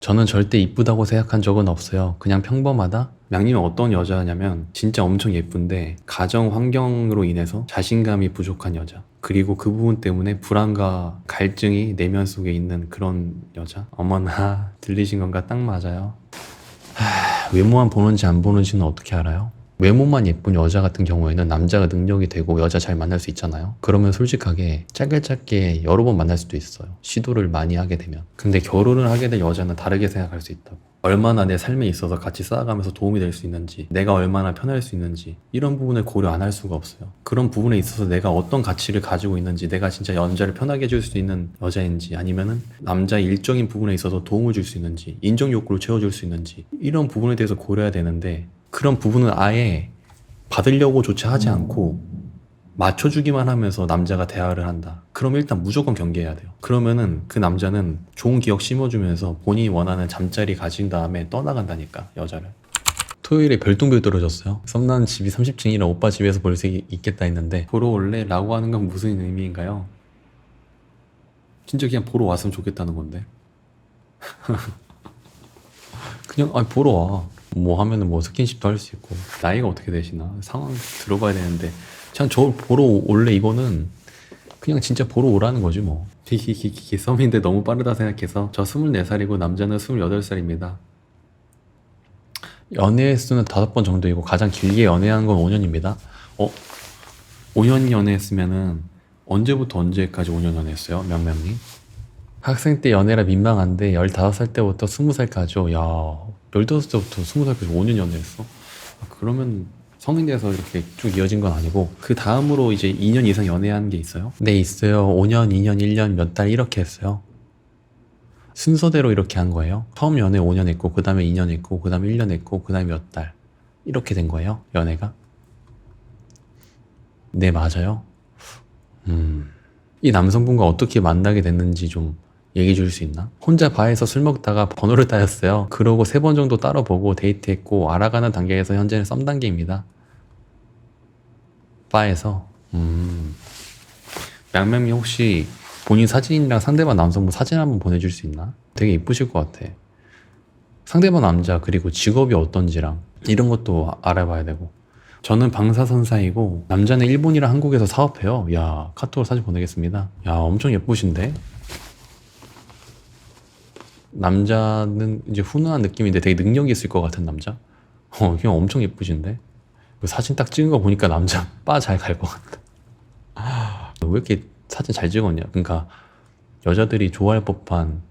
저는 절대 이쁘다고 생각한 적은 없어요. 그냥 평범하다? 양님은 어떤 여자냐면 진짜 엄청 예쁜데 가정 환경으로 인해서 자신감이 부족한 여자. 그리고 그 부분 때문에 불안과 갈증이 내면 속에 있는 그런 여자. 어머나 들리신 건가 딱 맞아요. 하, 외모만 보는지 안 보는지는 어떻게 알아요? 외모만 예쁜 여자 같은 경우에는 남자가 능력이 되고 여자 잘 만날 수 있잖아요. 그러면 솔직하게 짧게 짧게 여러 번 만날 수도 있어요. 시도를 많이 하게 되면. 근데 결혼을 하게 될 여자는 다르게 생각할 수 있다고. 얼마나 내 삶에 있어서 같이 쌓아가면서 도움이 될 수 있는지, 내가 얼마나 편할 수 있는지, 이런 부분을 고려 안 할 수가 없어요. 그런 부분에 있어서 내가 어떤 가치를 가지고 있는지, 내가 진짜 연자를 편하게 해줄 수 있는 여자인지, 아니면은 남자의 일적인 부분에 있어서 도움을 줄 수 있는지, 인정 욕구를 채워줄 수 있는지, 이런 부분에 대해서 고려해야 되는데, 그런 부분은 아예 받으려고 조차 하지 않고 맞춰주기만 하면서 남자가 대화를 한다. 그럼 일단 무조건 경계해야 돼요. 그러면은 그 남자는 좋은 기억 심어주면서 본인이 원하는 잠자리 가진 다음에 떠나간다니까, 여자를. 토요일에 별똥별 떨어졌어요. 썸나는 집이 30층이라 오빠 집에서 볼 수 있겠다 했는데 보러 올래? 라고 하는 건 무슨 의미인가요? 진짜 그냥 보러 왔으면 좋겠다는 건데. 그냥 아 보러 와. 뭐 하면은 뭐 스킨십도 할 수 있고 나이가 어떻게 되시나 상황 들어봐야 되는데 그냥 저 보러 올래 이거는 그냥 진짜 보러 오라는 거지 뭐 히히히히 썸인데 너무 빠르다 생각해서 저 24살이고 남자는 28살입니다 연애 횟수는 다섯 번 정도이고 가장 길게 연애한 건 5년입니다 어? 5년 연애했으면은 언제부터 언제까지 5년 연애했어요? 명명님? 학생 때 연애라 민망한데 15살 때부터 20살까지요. 야, 15살부터 20살까지 5년 연애했어? 아, 그러면 성인 돼서 이렇게 쭉 이어진 건 아니고 그 다음으로 이제 2년 이상 연애한 게 있어요? 네, 있어요. 5년, 2년, 1년, 몇 달 이렇게 했어요. 순서대로 이렇게 한 거예요. 처음 연애 5년 했고, 그 다음에 2년 했고, 그 다음에 1년 했고, 그 다음에 몇 달. 이렇게 된 거예요, 연애가. 네, 맞아요. 음. 이 남성분과 어떻게 만나게 됐는지 좀 얘기해 줄 수 있나? 혼자 바에서 술 먹다가 번호를 따였어요. 그러고 세 번 정도 따라보고 데이트했고 알아가는 단계에서 현재는 썸 단계입니다. 바에서 음. 양명이 혹시 본인 사진이랑 상대방 남성분 사진 한번 보내줄 수 있나? 되게 이쁘실 것 같아. 상대방 남자 그리고 직업이 어떤지랑 이런 것도 알아봐야 되고 저는 방사선사이고 남자는 일본이랑 한국에서 사업해요. 야 카톡으로 사진 보내겠습니다. 야 엄청 예쁘신데? 남자는 이제 훈훈한 느낌인데 되게 능력이 있을 것 같은 남자? 어, 그냥 엄청 예쁘신데? 그 사진 딱 찍은 거 보니까 남자 바잘갈 것 같다. 왜 이렇게 사진 잘 찍었냐? 그러니까 여자들이 좋아할 법한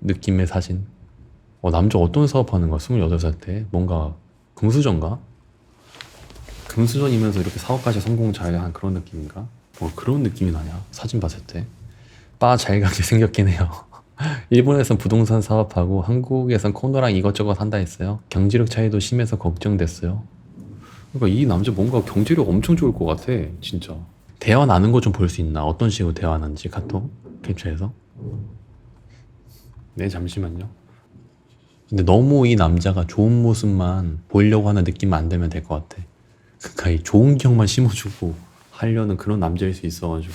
느낌의 사진. 어, 남자 어떤 사업하는 거야? 28살 때? 뭔가 금수저인가? 금수저이면서 이렇게 사업까지 성공 잘 한 그런 느낌인가? 뭐 그런 느낌이 나냐? 사진 봤을 때. 바잘 가게 생겼긴 해요. 일본에선 부동산 사업하고 한국에선 코너랑 이것저것 한다 했어요. 경제력 차이도 심해서 걱정됐어요. 그러니까 이 남자 뭔가 경제력 엄청 좋을 것 같아, 진짜. 대화 나눈 거좀 볼 수 있나? 어떤 식으로 대화 하는지 카톡 캡처해서. 네, 잠시만요. 근데 너무 이 남자가 좋은 모습만 보이려고 하는 느낌만 안 되면 될 것 같아. 그러니까 이 좋은 기억만 심어주고 하려는 그런 남자일 수 있어가지고.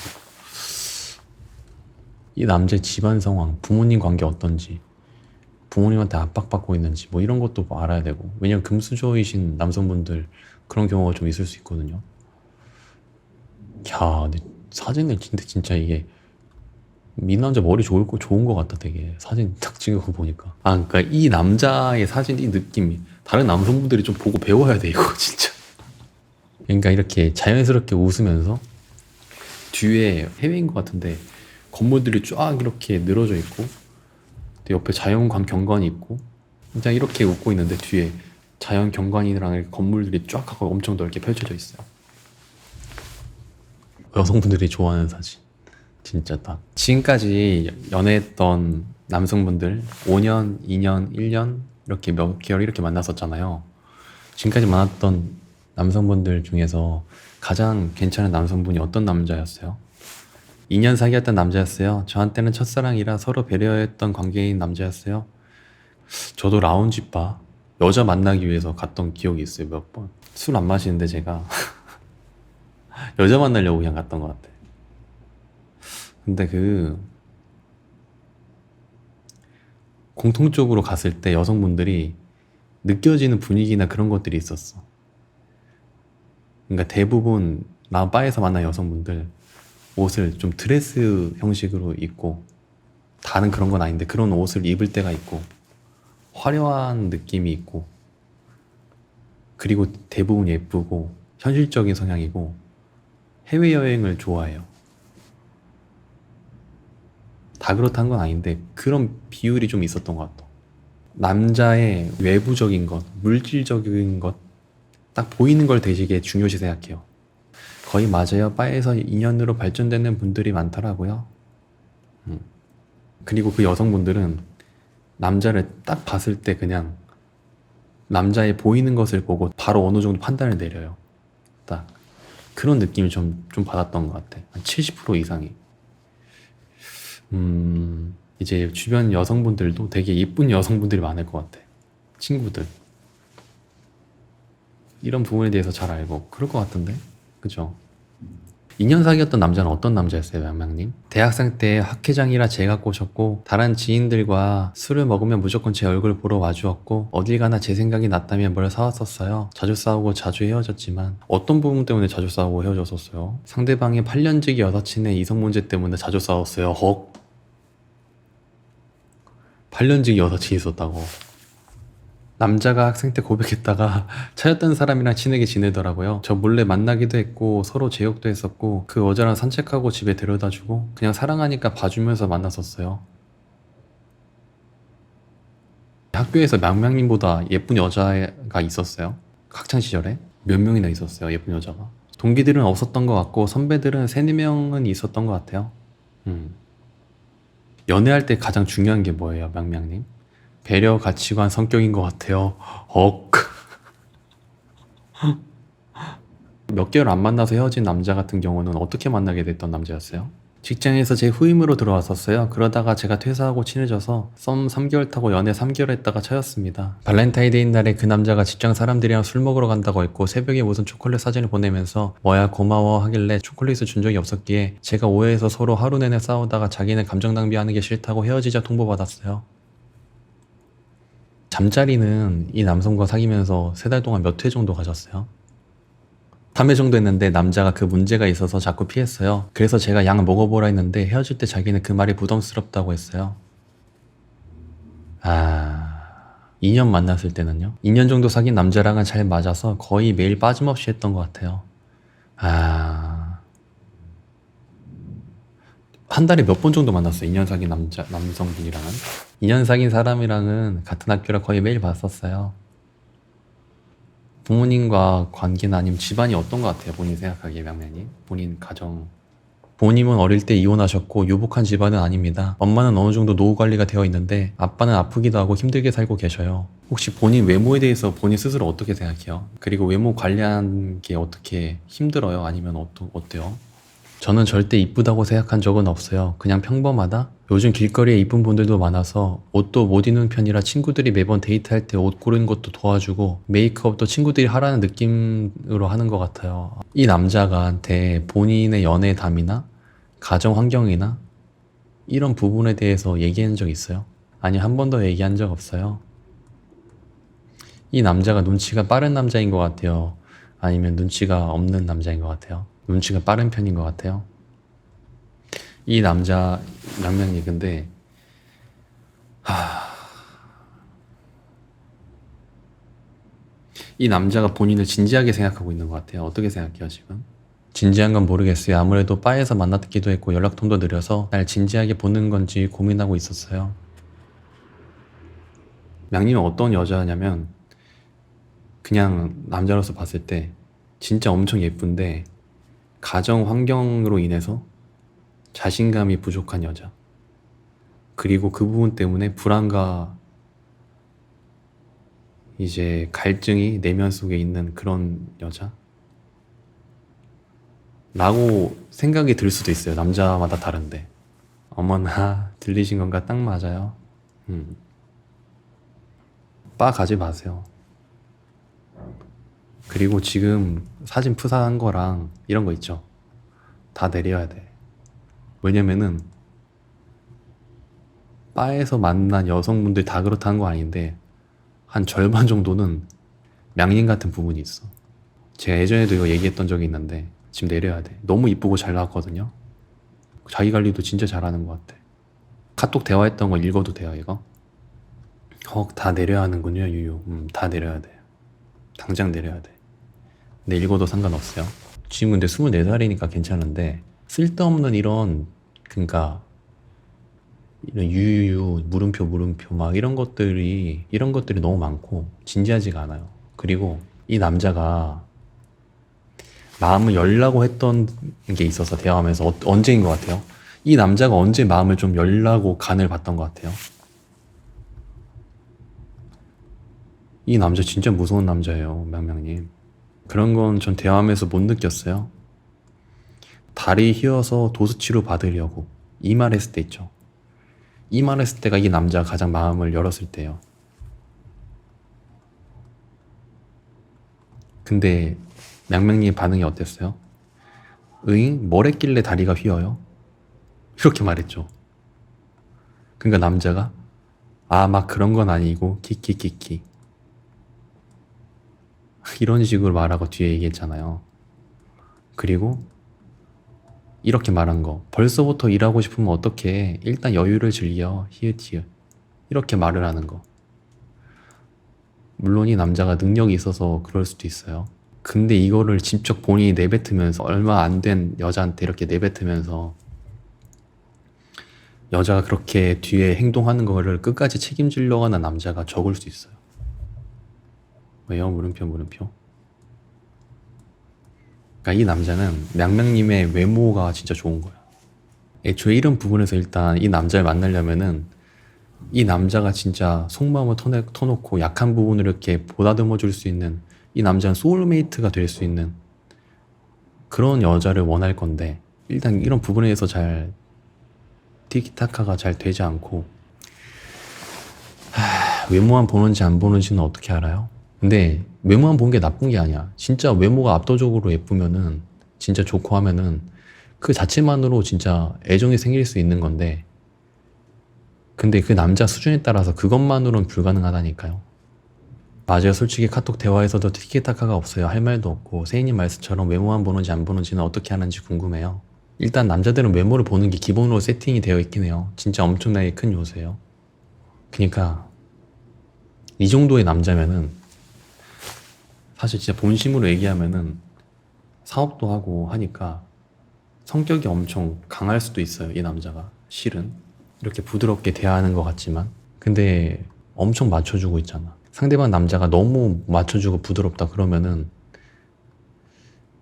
이 남자의 집안 상황, 부모님 관계 어떤지, 부모님한테 압박받고 있는지, 뭐 이런 것도 알아야 되고. 왜냐면 금수저이신 남성분들 그런 경우가 좀 있을 수 있거든요. 야, 근데 사진을 진짜, 진짜 이게, 이 남자 머리 좋을 거, 좋은 거 같다, 되게. 사진 딱 찍어서 보니까. 아, 그니까 이 남자의 사진, 이 느낌이, 다른 남성분들이 좀 보고 배워야 돼, 이거, 진짜. 그러니까 이렇게 자연스럽게 웃으면서, 뒤에 해외인 것 같은데, 건물들이 쫙 이렇게 늘어져 있고 또 옆에 자연관 경관이 있고 그냥 이렇게 웃고 있는데 뒤에 자연 경관이랑 건물들이 쫙 하고 엄청 넓게 펼쳐져 있어요. 여성분들이 좋아하는 사진. 진짜 딱. 지금까지 연애했던 남성분들 5년, 2년, 1년 이렇게 몇 개월 이렇게 만났었잖아요. 지금까지 만났던 남성분들 중에서 가장 괜찮은 남성분이 어떤 남자였어요? 2년 사귀었던 남자였어요. 저한테는 첫사랑이라 서로 배려했던 관계인 남자였어요. 저도 라운지 바 여자 만나기 위해서 갔던 기억이 있어요. 몇 번. 술 안 마시는데 제가 여자 만나려고 그냥 갔던 것 같아. 근데 그 공통적으로 갔을 때 여성분들이 느껴지는 분위기나 그런 것들이 있었어. 그러니까 대부분 나 바에서 만난 여성분들 옷을 좀 드레스 형식으로 입고 다른 그런 건 아닌데 그런 옷을 입을 때가 있고 화려한 느낌이 있고 그리고 대부분 예쁘고 현실적인 성향이고 해외여행을 좋아해요. 다 그렇다는 건 아닌데 그런 비율이 좀 있었던 것 같아. 남자의 외부적인 것, 물질적인 것, 딱 보이는 걸 되게 중요시 생각해요. 거의 맞아요. 바에서 인연으로 발전되는 분들이 많더라고요. 음. 그리고 그 여성분들은 남자를 딱 봤을 때 그냥 남자의 보이는 것을 보고 바로 어느 정도 판단을 내려요. 딱 그런 느낌을 좀, 좀 받았던 것 같아. 한 70% 이상이. 음, 이제 주변 여성분들도 되게 이쁜 여성분들이 많을 것 같아. 친구들. 이런 부분에 대해서 잘 알고 그럴 것 같은데 그죠? 2년 사귀었던 남자는 어떤 남자였어요, 양양님? 대학생 때 학회장이라 제가 꼬셨고 다른 지인들과 술을 먹으면 무조건 제 얼굴 보러 와주었고 어딜 가나 제 생각이 났다면 뭘 사왔었어요. 자주 싸우고 자주 헤어졌지만 어떤 부분 때문에 자주 싸우고 헤어졌었어요? 상대방의 8년지기 여사친의 이성 문제 때문에 자주 싸웠어요. 헉. 8년지기 여사친이 있었다고. 남자가 학생 때 고백했다가 차였던 사람이랑 친하게 지내더라고요. 저 몰래 만나기도 했고 서로 제욕도 했었고 그 여자랑 산책하고 집에 데려다주고 그냥 사랑하니까 봐주면서 만났었어요. 학교에서 망명님보다 예쁜 여자가 있었어요. 학창 시절에 몇 명이나 있었어요. 예쁜 여자가. 동기들은 없었던 것 같고 선배들은 세네 명은 있었던 것 같아요. 음. 연애할 때 가장 중요한 게 뭐예요, 명명님? 배려, 가치관, 성격인 것 같아요. 억. 몇 개월 안 만나서 헤어진 남자 같은 경우는 어떻게 만나게 됐던 남자였어요? 직장에서 제 후임으로 들어왔었어요. 그러다가 제가 퇴사하고 친해져서 썸 3개월 타고 연애 3개월 했다가 차였습니다. 발렌타인데이 날에 그 남자가 직장 사람들이랑 술 먹으러 간다고 했고 새벽에 무슨 초콜릿 사진을 보내면서 뭐야 고마워 하길래 초콜릿을 준 적이 없었기에 제가 오해해서 서로 하루 내내 싸우다가 자기는 감정 낭비하는 게 싫다고 헤어지자 통보받았어요. 잠자리는 이 남성과 사귀면서 세 달 동안 몇 회 정도 가셨어요? 3회 정도 했는데 남자가 그 문제가 있어서 자꾸 피했어요. 그래서 제가 약 먹어보라 했는데 헤어질 때 자기는 그 말이 부담스럽다고 했어요. 아... 2년 만났을 때는요? 2년 정도 사귄 남자랑은 잘 맞아서 거의 매일 빠짐없이 했던 것 같아요. 아... 한 달에 몇 번 정도 만났어요. 2년 사귄 남자, 남성분이랑은. 2년 사귄 사람이랑은 같은 학교라 거의 매일 봤었어요. 부모님과 관계나 아니면 집안이 어떤 것 같아요? 본인 생각하기에 명면이 본인 가정 부모님은 어릴 때 이혼하셨고 유복한 집안은 아닙니다. 엄마는 어느 정도 노후 관리가 되어 있는데 아빠는 아프기도 하고 힘들게 살고 계셔요. 혹시 본인 외모에 대해서 본인 스스로 어떻게 생각해요? 그리고 외모 관리하는 게 어떻게 힘들어요? 아니면 어떠, 어때요? 저는 절대 이쁘다고 생각한 적은 없어요. 그냥 평범하다? 요즘 길거리에 이쁜 분들도 많아서 옷도 못 입는 편이라 친구들이 매번 데이트할 때 옷 고르는 것도 도와주고 메이크업도 친구들이 하라는 느낌으로 하는 것 같아요. 이 남자가한테 본인의 연애 담이나 가정 환경이나 이런 부분에 대해서 얘기한 적 있어요? 아니, 한 번도 얘기한 적 없어요. 이 남자가 눈치가 빠른 남자인 것 같아요. 아니면 눈치가 없는 남자인 것 같아요. 눈치가 빠른 편인 것 같아요. 이 남자 양명이 근데 하... 이 남자가 본인을 진지하게 생각하고 있는 것 같아요. 어떻게 생각해요 지금? 진지한 건 모르겠어요. 아무래도 바에서 만났기도 했고 연락통도 느려서 날 진지하게 보는 건지 고민하고 있었어요. 양님은 어떤 여자냐면 그냥 남자로서 봤을 때 진짜 엄청 예쁜데 가정 환경으로 인해서 자신감이 부족한 여자. 그리고 그 부분 때문에 불안과 이제 갈증이 내면 속에 있는 그런 여자. 라고 생각이 들 수도 있어요. 남자마다 다른데. 어머나, 들리신 건가? 딱 맞아요. 음. 바 가지 마세요. 그리고 지금 사진 푸사한 거랑 이런 거 있죠. 다 내려야 돼. 왜냐면은 바에서 만난 여성분들 다 그렇다는 거 아닌데 한 절반 정도는 명인 같은 부분이 있어. 제가 예전에도 이거 얘기했던 적이 있는데 지금 내려야 돼. 너무 이쁘고 잘 나왔거든요. 자기 관리도 진짜 잘하는 것 같아. 카톡 대화했던 거 읽어도 돼요 이거? 어, 다 내려야 하는군요 유유. 음, 다 내려야 돼. 당장 내려야 돼. 근데 읽어도 상관없어요. 지금 근데 24살이니까 괜찮은데 쓸데없는 이런 그러니까 이런 유유유 물음표 물음표 막 이런 것들이 이런 것들이 너무 많고 진지하지가 않아요. 그리고 이 남자가 마음을 열라고 했던 게 있어서 대화하면서 어- 언제인 것 같아요? 이 남자가 언제 마음을 좀 열라고 간을 봤던 것 같아요? 이 남자 진짜 무서운 남자예요, 명명님. 그런 건 전 대화하면서 못 느꼈어요. 다리 휘어서 도수치료 받으려고 이 말 했을 때 있죠. 이 말 했을 때가 이 남자가 가장 마음을 열었을 때요. 근데 명명님 반응이 어땠어요? 으잉? 뭘 했길래 다리가 휘어요? 이렇게 말했죠. 그러니까 남자가 아, 막 그런 건 아니고 키키키키 이런 식으로 말하고 뒤에 얘기했잖아요. 그리고 이렇게 말한 거 벌써부터 일하고 싶으면 어떻게 일단 여유를 즐겨 히읗 히읗 이렇게 말을 하는 거 물론 이 남자가 능력이 있어서 그럴 수도 있어요. 근데 이거를 직접 본인이 내뱉으면서 얼마 안 된 여자한테 이렇게 내뱉으면서 여자가 그렇게 뒤에 행동하는 거를 끝까지 책임지려고 하는 남자가 적을 수 있어요. 왜요? 물음표 물음표. 그러니까 이 남자는 명명님의 외모가 진짜 좋은 거야. 애초에 이런 부분에서 일단 이 남자를 만나려면은 이 남자가 진짜 속마음을 터내, 터놓고 약한 부분을 이렇게 보다듬어 줄 수 있는 이 남자는 소울메이트가 될 수 있는 그런 여자를 원할 건데 일단 이런 부분에 대해서 잘 티키타카가 잘 되지 않고 하, 외모만 보는지 안 보는지는 어떻게 알아요? 근데 외모만 본게 나쁜 게 아니야. 진짜 외모가 압도적으로 예쁘면은 진짜 좋고 하면은 그 자체만으로 진짜 애정이 생길 수 있는 건데 근데 그 남자 수준에 따라서 그것만으로는 불가능하다니까요. 맞아요. 솔직히 카톡 대화에서도 티키타카가 없어요. 할 말도 없고 세인님 말씀처럼 외모만 보는지 안 보는지는 어떻게 하는지 궁금해요. 일단 남자들은 외모를 보는 게 기본으로 세팅이 되어 있긴 해요. 진짜 엄청나게 큰 요소예요. 그러니까 이 정도의 남자면은 사실 진짜 본심으로 얘기하면은 사업도 하고 하니까 성격이 엄청 강할 수도 있어요. 이 남자가 실은 이렇게 부드럽게 대하는 것 같지만 근데 엄청 맞춰주고 있잖아. 상대방 남자가 너무 맞춰주고 부드럽다 그러면은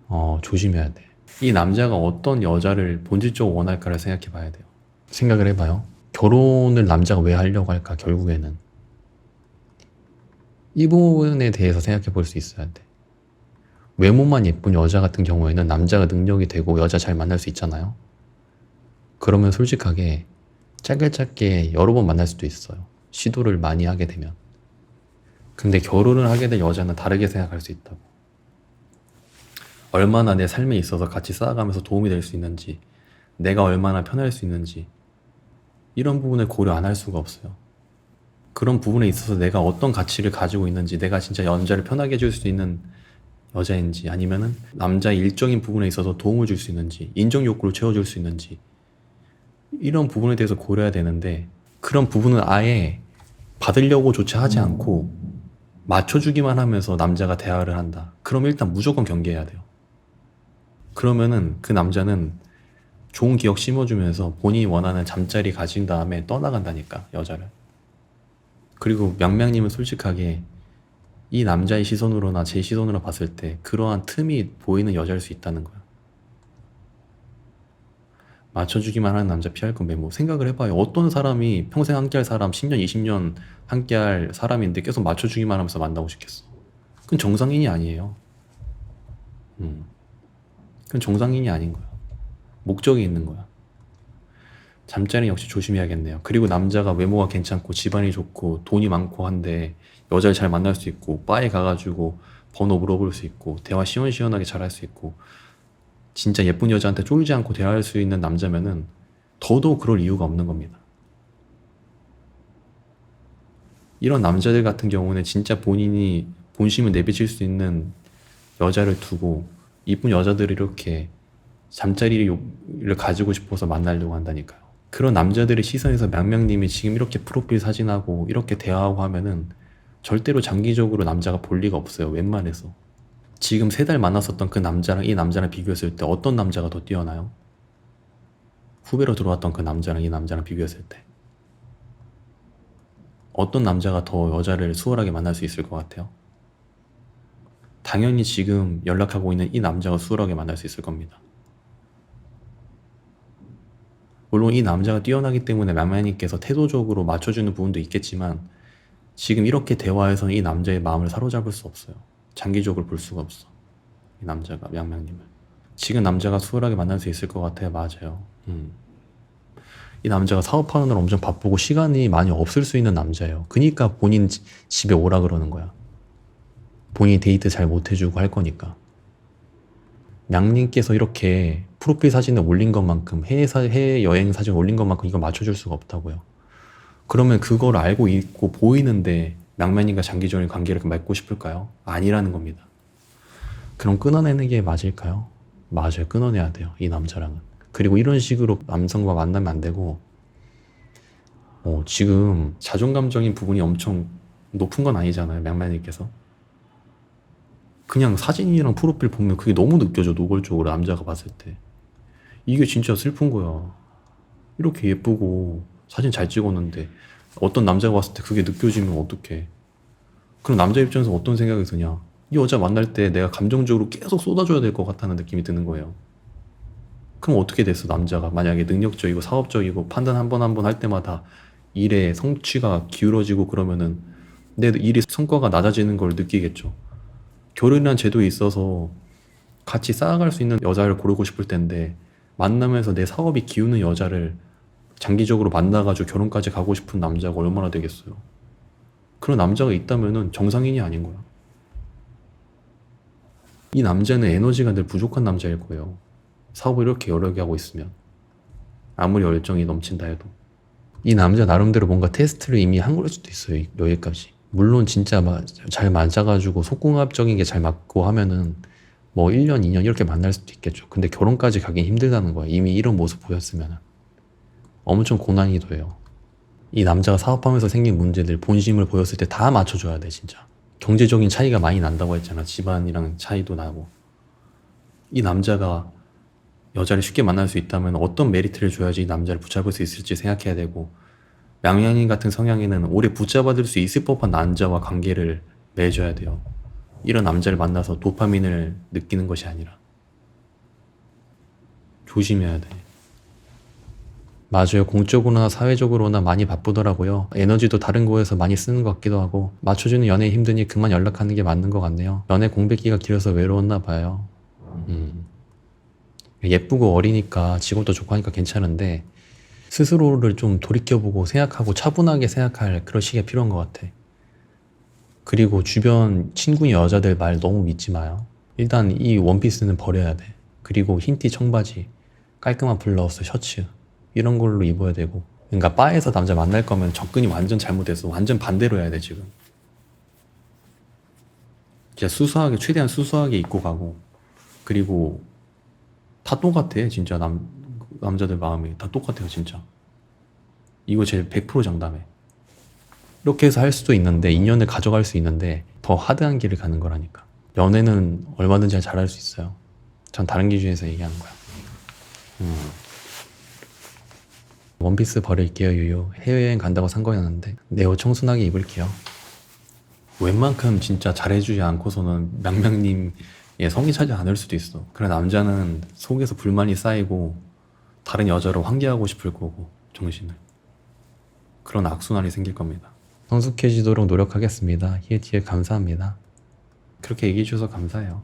어 조심해야 돼. 이 남자가 어떤 여자를 본질적으로 원할까를 생각해 봐야 돼요. 생각을 해봐요. 결혼을 남자가 왜 하려고 할까, 결국에는. 이 부분에 대해서 생각해 볼 수 있어야 돼. 외모만 예쁜 여자 같은 경우에는 남자가 능력이 되고 여자 잘 만날 수 있잖아요. 그러면 솔직하게 짧게 짧게 여러 번 만날 수도 있어요. 시도를 많이 하게 되면. 근데 결혼을 하게 된 여자는 다르게 생각할 수 있다고. 얼마나 내 삶에 있어서 같이 쌓아가면서 도움이 될 수 있는지, 내가 얼마나 편할 수 있는지, 이런 부분을 고려 안 할 수가 없어요. 그런 부분에 있어서 내가 어떤 가치를 가지고 있는지, 내가 진짜 연자를 편하게 해줄 수 있는 여자인지, 아니면은 남자의 일적인 부분에 있어서 도움을 줄 수 있는지, 인정 욕구를 채워줄 수 있는지, 이런 부분에 대해서 고려해야 되는데, 그런 부분은 아예 받으려고조차 하지 않고, 맞춰주기만 하면서 남자가 대화를 한다. 그럼 일단 무조건 경계해야 돼요. 그러면은 그 남자는 좋은 기억 심어주면서 본인이 원하는 잠자리 가진 다음에 떠나간다니까, 여자를. 그리고 명명님은 솔직하게 이 남자의 시선으로나 제 시선으로 봤을 때 그러한 틈이 보이는 여자일 수 있다는 거야. 맞춰주기만 하는 남자 피할 건데 뭐 생각을 해봐요. 어떤 사람이 평생 함께할 사람 10년, 20년 함께할 사람인데 계속 맞춰주기만 하면서 만나고 싶겠어. 그건 정상인이 아니에요. 음. 그건 정상인이 아닌 거야. 목적이 있는 거야. 잠자리 역시 조심해야겠네요. 그리고 남자가 외모가 괜찮고 집안이 좋고 돈이 많고 한데 여자를 잘 만날 수 있고 바에 가가지고 번호 물어볼 수 있고 대화 시원시원하게 잘 할 수 있고 진짜 예쁜 여자한테 쫄지 않고 대화할 수 있는 남자면은 더더욱 그럴 이유가 없는 겁니다. 이런 남자들 같은 경우는 진짜 본인이 본심을 내비칠 수 있는 여자를 두고 이쁜 여자들을 이렇게 잠자리를 가지고 싶어서 만나려고 한다니까요. 그런 남자들의 시선에서 명명님이 지금 이렇게 프로필 사진하고 이렇게 대화하고 하면은 절대로 장기적으로 남자가 볼 리가 없어요. 웬만해서. 지금 세 달 만났었던 그 남자랑 이 남자랑 비교했을 때 어떤 남자가 더 뛰어나요? 후배로 들어왔던 그 남자랑 이 남자랑 비교했을 때 어떤 남자가 더 여자를 수월하게 만날 수 있을 것 같아요? 당연히 지금 연락하고 있는 이 남자가 수월하게 만날 수 있을 겁니다. 물론 이 남자가 뛰어나기 때문에 맘마님께서 태도적으로 맞춰주는 부분도 있겠지만 지금 이렇게 대화해서는 이 남자의 마음을 사로잡을 수 없어요. 장기적으로 볼 수가 없어. 이 남자가 명명님을. 지금 남자가 수월하게 만날 수 있을 것 같아요. 맞아요. 음. 이 남자가 사업하는 날 엄청 바쁘고 시간이 많이 없을 수 있는 남자예요. 그니까 본인 지- 집에 오라 그러는 거야. 본인이 데이트 잘 못 해주고 할 거니까. 양님께서 이렇게 프로필 사진을 올린 것만큼 해외, 사, 해외 여행 사진 올린 것만큼 이거 맞춰줄 수가 없다고요. 그러면 그걸 알고 있고 보이는데 낭만님과 장기적인 관계를 맺고 싶을까요? 아니라는 겁니다. 그럼 끊어내는 게 맞을까요? 맞아요. 끊어내야 돼요. 이 남자랑은. 그리고 이런 식으로 남성과 만나면 안 되고, 어, 지금 자존감적인 부분이 엄청 높은 건 아니잖아요. 맹만님께서. 그냥 사진이랑 프로필 보면 그게 너무 느껴져. 노골적으로 남자가 봤을 때. 이게 진짜 슬픈 거야. 이렇게 예쁘고 사진 잘 찍었는데 어떤 남자가 봤을 때 그게 느껴지면 어떡해. 그럼 남자 입장에서 어떤 생각이 드냐. 이 여자 만날 때 내가 감정적으로 계속 쏟아줘야 될 것 같다는 느낌이 드는 거예요. 그럼 어떻게 됐어, 남자가? 만약에 능력적이고 사업적이고 판단 한 번 한 번 할 때마다 일에 성취가 기울어지고 그러면은 내 일이 성과가 낮아지는 걸 느끼겠죠. 결혼이라는 제도에 있어서 같이 쌓아갈 수 있는 여자를 고르고 싶을 텐데 만나면서 내 사업이 기우는 여자를 장기적으로 만나가지고 결혼까지 가고 싶은 남자가 얼마나 되겠어요. 그런 남자가 있다면은 정상인이 아닌 거야. 이 남자는 에너지가 늘 부족한 남자일 거예요. 사업을 이렇게 여러 개 하고 있으면. 아무리 열정이 넘친다 해도. 이 남자 나름대로 뭔가 테스트를 이미 한 걸 수도 있어요. 여기까지. 물론 진짜 막잘 맞아가지고 속궁합적인 게 잘 맞고 하면은 뭐 1년, 2년 이렇게 만날 수도 있겠죠. 근데 결혼까지 가긴 힘들다는 거야. 이미 이런 모습 보였으면. 엄청 고난이도 해요. 이 남자가 사업하면서 생긴 문제들, 본심을 보였을 때 다 맞춰줘야 돼, 진짜. 경제적인 차이가 많이 난다고 했잖아. 집안이랑 차이도 나고. 이 남자가 여자를 쉽게 만날 수 있다면 어떤 메리트를 줘야지 이 남자를 붙잡을 수 있을지 생각해야 되고, 양양인 같은 성향에는 오래 붙잡아둘 수 있을 법한 남자와 관계를 맺어야 돼요. 이런 남자를 만나서 도파민을 느끼는 것이 아니라. 조심해야 돼. 맞아요. 공적으로나 사회적으로나 많이 바쁘더라고요. 에너지도 다른 곳에서 많이 쓰는 것 같기도 하고 맞춰주는 연애에 힘드니 그만 연락하는 게 맞는 것 같네요. 연애 공백기가 길어서 외로웠나 봐요. 음. 예쁘고 어리니까 직업도 좋고 하니까 괜찮은데 스스로를 좀 돌이켜보고 생각하고 차분하게 생각할 그런 시기가 필요한 것 같아. 그리고 주변 친구 여자들 말 너무 믿지 마요. 일단 이 원피스는 버려야 돼. 그리고 흰티 청바지, 깔끔한 블라우스, 셔츠 이런 걸로 입어야 되고. 그러니까 바에서 남자 만날 거면 접근이 완전 잘못됐어. 완전 반대로 해야 돼 지금. 진짜 수수하게 최대한 수수하게 입고 가고 그리고 다 똑같아 진짜 남 남자들 마음이 다 똑같아요 진짜. 이거 제일 100% 장담해. 이렇게 해서 할 수도 있는데 인연을 가져갈 수 있는데 더 하드한 길을 가는 거라니까. 연애는 얼마든지 잘할 수 있어요. 전 다른 기준에서 얘기하는 거야. 음. 원피스 버릴게요 유유. 해외여행 간다고 산 거였는데 네오 청순하게 입을게요. 웬만큼 진짜 잘해주지 않고서는 명명님의 성이 차지 않을 수도 있어. 그래 남자는 속에서 불만이 쌓이고 다른 여자로 환기하고 싶을 거고 정신을. 그런 악순환이 생길 겁니다. 성숙해지도록 노력하겠습니다. 히에티에 감사합니다. 그렇게 얘기해 주셔서 감사해요.